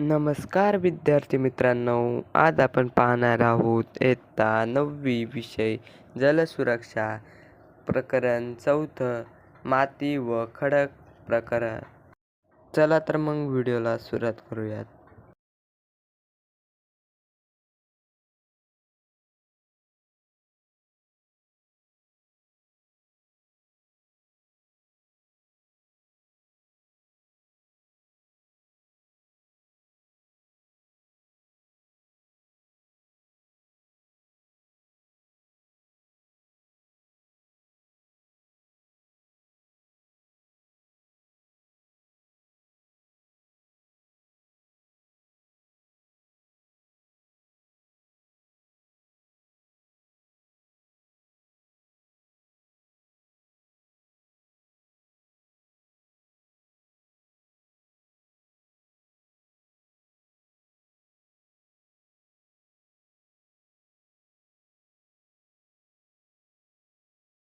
नमस्कार विद्यार्थी मित्रांनो आज आपण पाहणार आहोत इयत्ता नववी विषय जलसुरक्षा प्रकरण चौथं माती व खडक प्रकरण. चला तर मग व्हिडिओला सुरुवात करूयात.